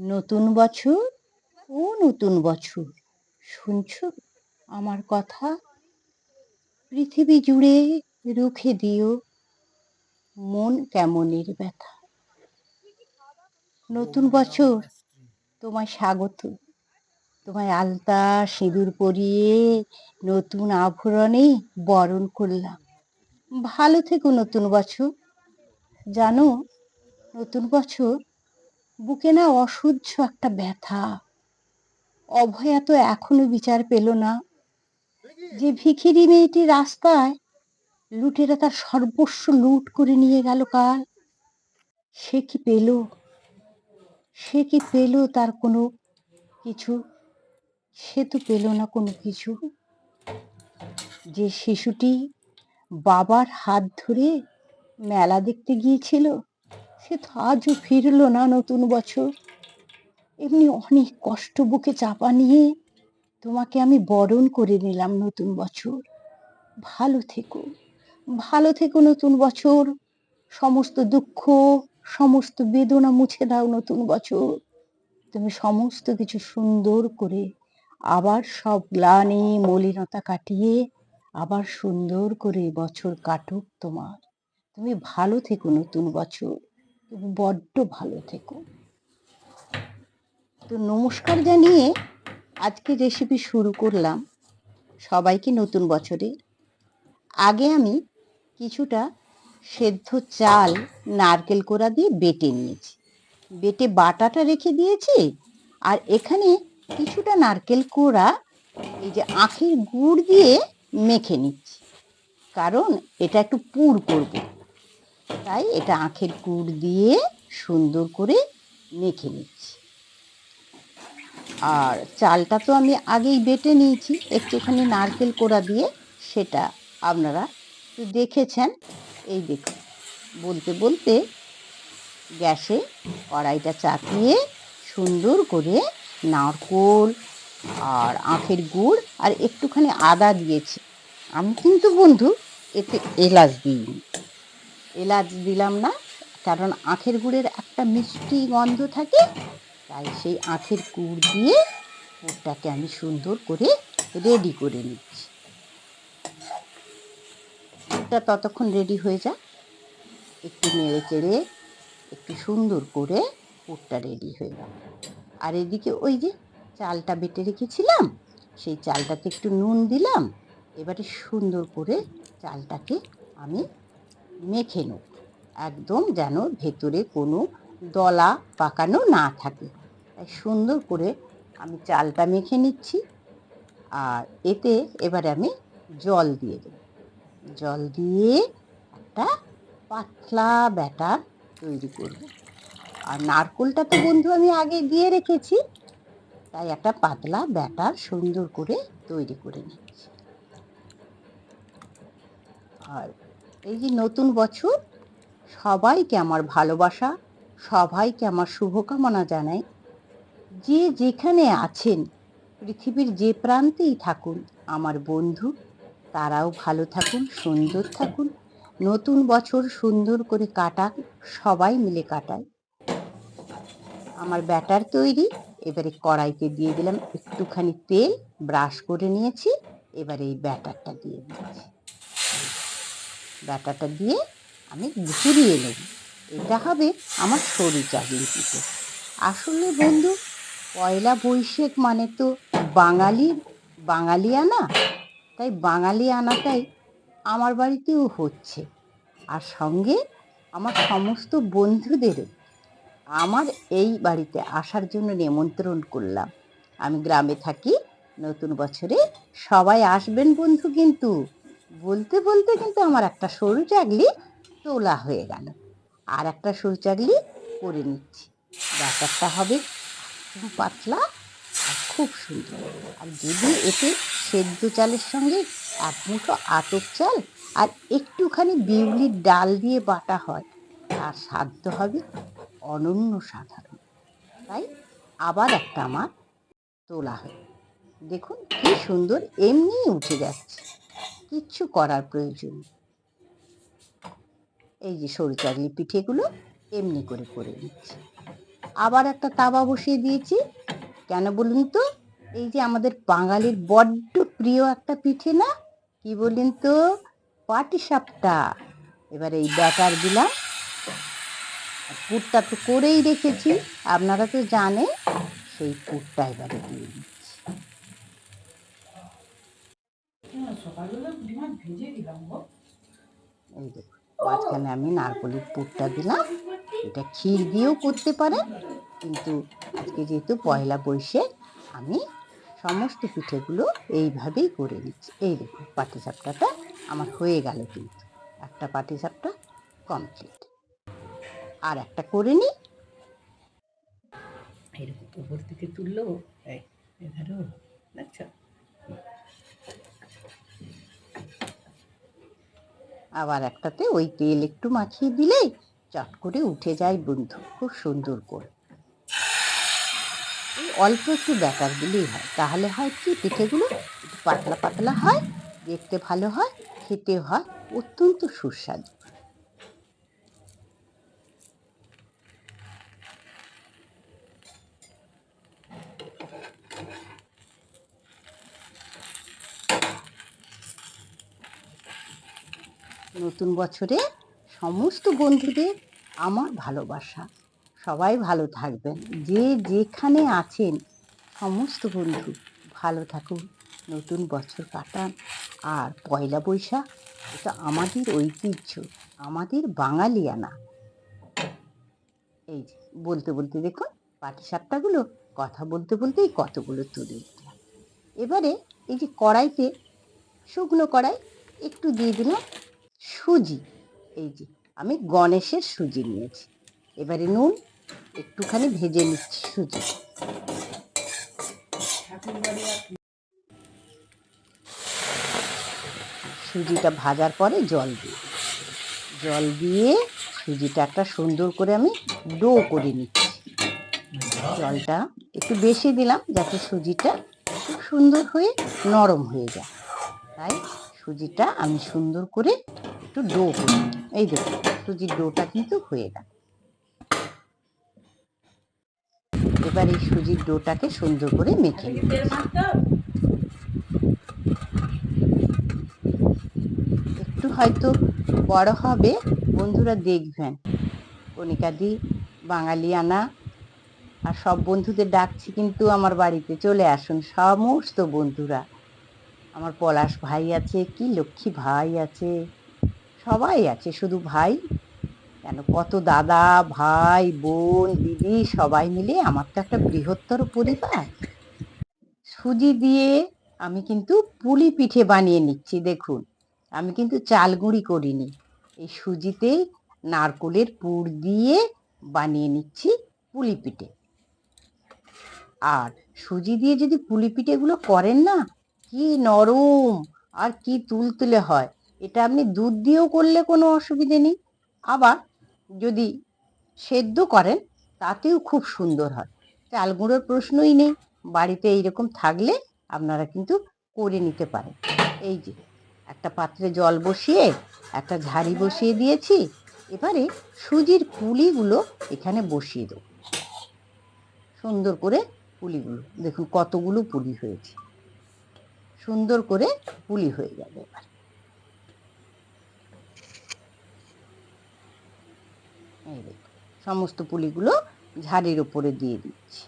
নতুন বছর ও নতুন বছর। শুনছ? আমার কথা? পৃথিবী জুড়ে রুখে দিও। মন কেমনের ব্যথা? নতুন বছর, তোমায় স্বাগত। তোমায় আলতা সিঁদুর পরিয়ে নতুন আভরণে বরণ করলাম। ভালো থেকো নতুন বছর। জানো, নতুন বছর বুকে না অসহ্য একটা ব্যথা। অভয়া তো এখনও বিচার পেল না। যে ভিখিরি মেয়েটি রাস্তায় লুটেরা তার সর্বস্ব লুট করে নিয়ে গেল কাল সে কি পেল? সে কি পেল তার কোনো কিছু? সে তো পেল না কোনো কিছু। যে শিশুটি বাবার হাত ধরে মেলা দেখতে গিয়েছিল সে তো আজও ফিরলো না নতুন বছর। এমনি অনেক কষ্ট বুকে চাপা নিয়ে তোমাকে আমি বরণ করে নিলাম নতুন বছর। ভালো থেকো ভালো থেকো নতুন বছর। সমস্ত দুঃখ, সমস্ত বেদনা মুছে দাও নতুন বছর। তুমি সমস্ত কিছু সুন্দর করে আবার সব গ্লানি মলিনতা কাটিয়ে আবার সুন্দর করে বছর কাটুক তোমার। তুমি ভালো থেকো নতুন বছর। তুমি বড্ড ভালো থেকো। তো নমস্কার জানিয়ে আজকে রেসিপি শুরু করলাম সবাইকে নতুন বছরে। আগে আমি কিছুটা সেদ্ধ চাল, নারকেল কোড়া দিয়ে বেটে নিয়েছি। বেটে বাটাটা রেখে দিয়েছি আর এখানে কিছুটা নারকেল কোড়া, এই যে আখের গুড় দিয়ে মেখে নিচ্ছি। কারণ এটা একটু পুর করব। তাই এটা আখের গুড় দিয়ে সুন্দর করে মেখে নিচ্ছি। আর চালটা তো আমি আগেই বেটে নিয়েছি, একটুখানি নারকেল কোড়া দিয়ে সেটা আপনারা দেখেছেন। এই দেখুন, বলতে বলতে গ্যাসে কড়াইটা চাপিয়ে সুন্দর করে নারকোল আর আখের গুড় আর একটুখানি আদা দিয়েছি। আমি কিন্তু বন্ধু এতে এলাচ দিইনি। এলাচ দিলাম না, কারণ আখের গুড়ের একটা মিষ্টি গন্ধ থাকে, তাই সেই আখের গুড় দিয়ে পুরটাকে আমি সুন্দর করে রেডি করে নিচ্ছি। পুরটা ততক্ষণ রেডি হয়ে যাক। একটু নেড়ে চেড়ে একটু সুন্দর করে পুরটা রেডি হয়ে গেল। আর এদিকে ওই যে চালটা বেটে রেখেছিলাম, সেই চালটাতে একটু নুন দিলাম, এবারে সুন্দর করে চালটাকে আমি মেখে নেব একদম যেন ভেতরে কোনো দলা পাকানো না থাকে। তাই সুন্দর করে আমি চালটা মেখে নিচ্ছি আর এতে এবারে আমি জল দিয়ে দেব। জল দিয়ে একটা পাতলা ব্যাটার তৈরি করব। আর নারকোলটা তো বন্ধু আমি আগে দিয়ে রেখেছি, তাই একটা পাতলা ব্যাটার সুন্দর করে তৈরি করে নিচ্ছি। আর এই যে নতুন বছর, সবাইকে আমার ভালোবাসা, সবাইকে আমার শুভকামনা জানাই। যে যেখানে আছেন, পৃথিবীর যে প্রান্তেই থাকুন, আমার বন্ধু, তারাও ভালো থাকুন, সুন্দর থাকুন। নতুন বছর সুন্দর করে কাটাক, সবাই মিলে কাটায় আমার ব্যাটার তৈরি, এবারে কড়াইতে দিয়ে দিলাম একটুখানি তেল, ব্রাশ করে নিয়েছি, এবারে এই ব্যাটারটা দিয়ে দিচ্ছি। ব্যাটারটা দিয়ে আমি ঘুরিয়ে নেব। এটা হবে আমার সরু চাকলি পিঠে আসলে বন্ধু, পয়লা বৈশাখ মানে তো বাঙালির বাঙালিয়ানা তাই বাঙালি আনাটাই আমার বাড়িতেও হচ্ছে। আর সঙ্গে আমার সমস্ত বন্ধুদেরও আমার এই বাড়িতে আসার জন্য নিমন্ত্রণ করলাম। আমি গ্রামে থাকি, নতুন বছরে সবাই আসবেন বন্ধু কিন্তু। বলতে বলতে কিন্তু আমার একটা সরু চাগলি তোলা হয়ে গেল। আর একটা সরু চাগলি করে নিচ্ছি। ব্যাপারটা হবে খুব পাতলা আর খুব সুন্দর। আর যদি এতে সেদ্ধ চালের সঙ্গে এক মুঠো আতপ চাল আর একটুখানি বিউলির ডাল দিয়ে বাটা হয়, তার সাধ্য হবে অনন্য সাধারণ। তাই আবার একটা আমার তোলা হয় দেখুন কি সুন্দর, এমনিই উঠে যাচ্ছে। কিচ্ছু করার প্রয়োজন এই যে সরু চাগলি পিঠেগুলো এমনি করে করে নিচ্ছি। আবার একটা তাওয়া বসিয়ে দিয়েছি। কেন বলুন তো? এই যে আমাদের বাঙালির বড্ড প্রিয় একটা পিঠে না? কি বলুন তো? পাটিসাপটা এবার এই ব্যাটার দিলাম। পুরটা তো করেই রেখেছি। আপনারা তো জানেন, সেই পুরটা এবারে দিয়ে এই দেখুন মাঝখানে আমি নারকলের পুরটা দিলাম। এটা ক্ষীর দিয়েও করতে পারেন কিন্তু আজকে যেহেতু পয়লা বৈশাখ আমি সমস্ত পিঠেগুলো এইভাবেই করে নিচ্ছি। এই দেখুন পাটিসাপটাটা আমার হয়ে গেল কিন্তু। একটা পাটিসাপটা কমপ্লিট আর একটা করে নিই। এরকম উপর থেকে তুললো। এই এধারও দেখছ? আবার একটাতে ওই তেল একটু মাখিয়ে দিলেই চট করে উঠে যায় বন্ধু, খুব সুন্দর করে। অল্প একটু ব্যাটার দিলেই হয়, তাহলে হয় কি পিঠেগুলো একটু পাতলা পাতলা হয়, দেখতে ভালো হয় খেতে হয়, অত্যন্ত সুস্বাদু। নতুন বছরে সমস্ত বন্ধুদের আমার ভালোবাসা। সবাই ভালো থাকবেন। যে যেখানে আছেন, সমস্ত বন্ধু ভালো থাকুন, নতুন বছর কাটান। আর পয়লা বৈশাখ, এটা আমাদের ঐতিহ্য, আমাদের বাঙালিয়ানা। এই যে, বলতে বলতে দেখুন পাটি পাটিসাপটাগুলো, কথা বলতে বলতেই কতগুলো তুলে দিলাম। এবারে এই যে কড়াইতে শুকনো কড়াই একটু দিয়ে দিলাম। সুজি। এই যে, আমি গণেশের সুজি নিয়েছি। এবারে নুন, একটুখানি ভেজে নিচ্ছি সুজি। সুজিটা ভাজার পরে জল দিই জল দিয়ে সুজিটা একটা সুন্দর করে আমি ডো করে নিচ্ছি। জলটা একটু বেশি দিলাম যাতে সুজিটা খুব সুন্দর হয়ে নরম হয়ে যায়। তাই সুজিটা আমি সুন্দর করে একটু ডো করি। এই দেখুন সুজির ডোটা কিন্তু হয়ে গেল। এবার এই সুজির ডোটাকে সুন্দর করে মেখে একটু হয়তো বড় হবে, বন্ধুরা দেখবেন। কণিকাদি বাঙালিয়ানা আর সব বন্ধুদের ডাকছি কিন্তু আমার বাড়িতে চলে আসুন। সমস্ত বন্ধুরা, আমার পলাশ ভাই আছে, কি লক্ষ্মী ভাই আছে। সবাই আছে, শুধু ভাই। কেন? কত দাদা, ভাই, বোন, দিদি সবাই মিলে আমার তো একটা বৃহত্তর পরিবার। সুজি দিয়ে আমি কিন্তু পুলি পিঠে বানিয়ে নিচ্ছি, দেখুন। আমি কিন্তু চাল গুঁড়ি করিনি। এই সুজিতেই নারকোলের পুর দিয়ে বানিয়ে নিচ্ছি পুলি পিঠে। আর সুজি দিয়ে যদি পুলি পিঠেগুলো করেন না, কি নরম আর কি তুলতুলে হয়। এটা আপনি দুধ দিয়েও করলে কোনো অসুবিধে নেই। আবার যদি সেদ্ধ করেন, তাতেও খুব সুন্দর হয়। চাল গুঁড়োর প্রশ্নই নেই, বাড়িতে এইরকম থাকলে আপনারা কিন্তু করে নিতে পারেন। এই যে, একটা পাত্রে জল বসিয়ে, একটা ঝাড়ি বসিয়ে দিয়েছি, এবারে সুজির পুলিগুলো এখানে বসিয়ে দেবো। সুন্দর করে পুলিগুলো, দেখুন কতগুলো পুলি হয়েছে। সুন্দর করে পুলি হয়ে যাবে এবার। এই দেখুন সমস্ত পুলিগুলো ঝাড়ির উপরে দিয়ে দিচ্ছি।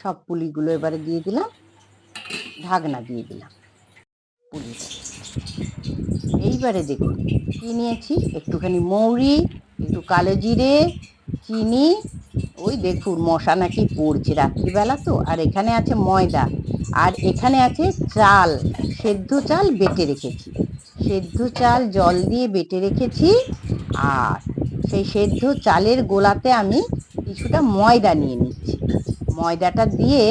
সব পুলিগুলো এবারে দিয়ে দিলাম, ঢাকনা দিয়ে দিলাম পুলিটা এইবারে দেখুন, কি নিয়েছি? একটুখানি মৌরি, একটু কালো জিরে, চিনি, ওই দেখুন মশা নাকি পড়ছে রাত্রিবেলা তো, আর এখানে আছে ময়দা, আর এখানে আছে চাল, সেদ্ধ চাল বেটে রেখেছি। সেদ্ধ চাল জল দিয়ে বেটে রেখেছি আর সেই সেদ্ধ চালের গোলাতে আমি কিছুটা ময়দা নিয়ে নিচ্ছি। ময়দাটা দিয়ে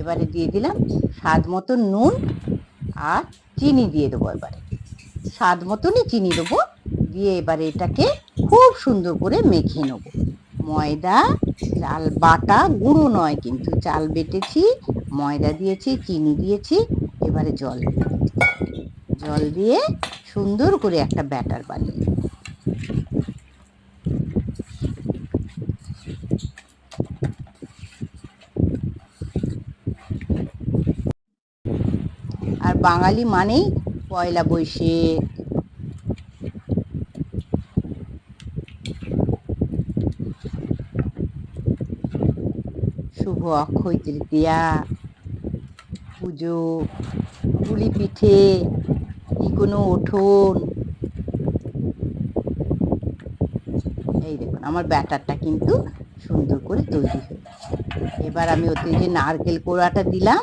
এবারে দিয়ে দিলাম স্বাদ মতো নুন আর চিনি দিয়ে দেবো এবারে। স্বাদ মতনই চিনি দেবো, দিয়ে এবারে এটাকে খুব সুন্দর করে মেখে নেব। ময়দা চাল বাটা গুঁড়ো নয় কিন্তু চাল বেটেছি, ময়দা দিয়েছি, চিনি দিয়েছি, এবারে জল। জল দিয়ে সুন্দর করে একটা ব্যাটার বানিয়ে নেব। আর বাঙালি মানেই পয়লা বৈশাখ। শুভ অক্ষয় তৃতীয়া, পুজো পুলি পিঠে কি কোনো ওঠোন এই দেখুন, আমার ব্যাটারটা কিন্তু সুন্দর করে তৈরি হয়েছে। এবার আমি ওতে যে নারকেল কোড়াটা দিলাম,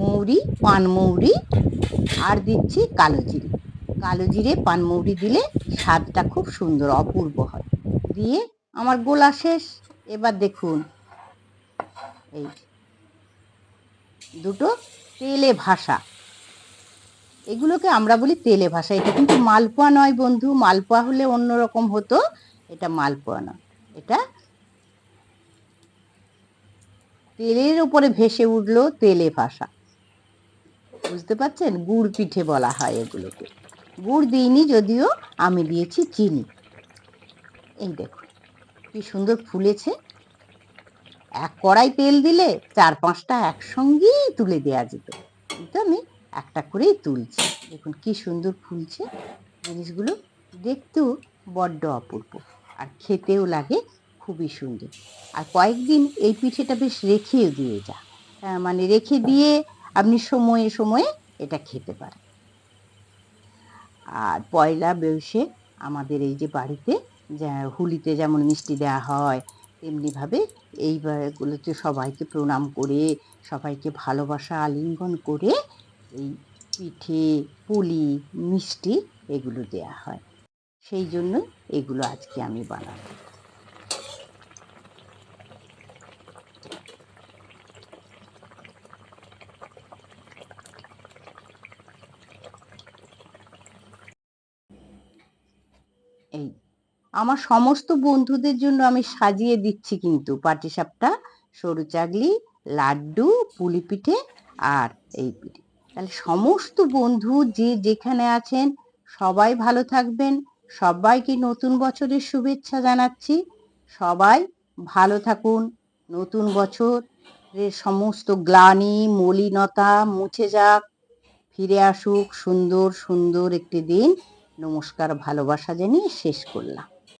মৌরি, পান মৌরি, আর দিচ্ছি কালো জিরে। কালো জিরে, পান মৌরি দিলে স্বাদটা খুব সুন্দর, অপূর্ব হয়। দিয়ে আমার গোলা শেষ। এবার দেখুন, এই দুটো তেলে ভাসা এগুলোকে আমরা বলি তেলে ভাসা এটা কিন্তু মালপোয়া নয় বন্ধু। মালপোয়া হলে অন্যরকম হতো। এটা মালপোয়া নয়। এটা তেলের উপরে ভেসে উঠল তেলে ভাসা বুঝতে পারছেন? গুড় পিঠে বলা হয় এগুলোকে। গুড় দিইনি যদিও আমি দিয়েছি চিনি। এই দেখুন, কি সুন্দর ফুলেছে। এক কড়াই তেল দিলে চার পাঁচটা একসঙ্গেই তুলে দেওয়া যেত। কিন্তু আমি একটা করেই তুলছি। দেখুন কি সুন্দর ফুলছে। জিনিসগুলো দেখতেও বড্ড অপূর্ব আর খেতেও লাগে, খুবই সুন্দর। আর কয়েকদিন এই পিঠেটা বেশ রেখেও দিয়ে যা। মানে রেখে দিয়ে আপনি সময়ে সময়ে এটা খেতে পারেন। আর পয়লা বৈশে আমাদের এই যে বাড়িতে হুলিতে যেমন মিষ্টি দেওয়া হয় তেমনিভাবে এইগুলোতে সবাইকে প্রণাম করে, সবাইকে ভালোবাসা আলিঙ্গন করে এই পিঠে, পুলি, মিষ্টি এগুলো দেয়া হয়। সেই জন্য এগুলো আজকে আমি বানাবো এই আমার সমস্ত বন্ধুদের জন্য আমি সাজিয়ে দিচ্ছি কিন্তু পাটিসাপটা, সরু চাগলি, লাড্ডু পুলি পিঠে আর এই পিঠে। তাহলে সমস্ত বন্ধু যে যেখানে আছেন, সবাই ভালো থাকবেন। সবাইকে নতুন বছরের শুভেচ্ছা জানাচ্ছি। সবাই ভালো থাকুন। নতুন বছরের সমস্ত গ্লানি, মলিনতা মুছে যাক। ফিরে আসুক সুন্দর সুন্দর একটি দিন। নমস্কার, ভালোবাসা জানিয়ে শেষ করলাম।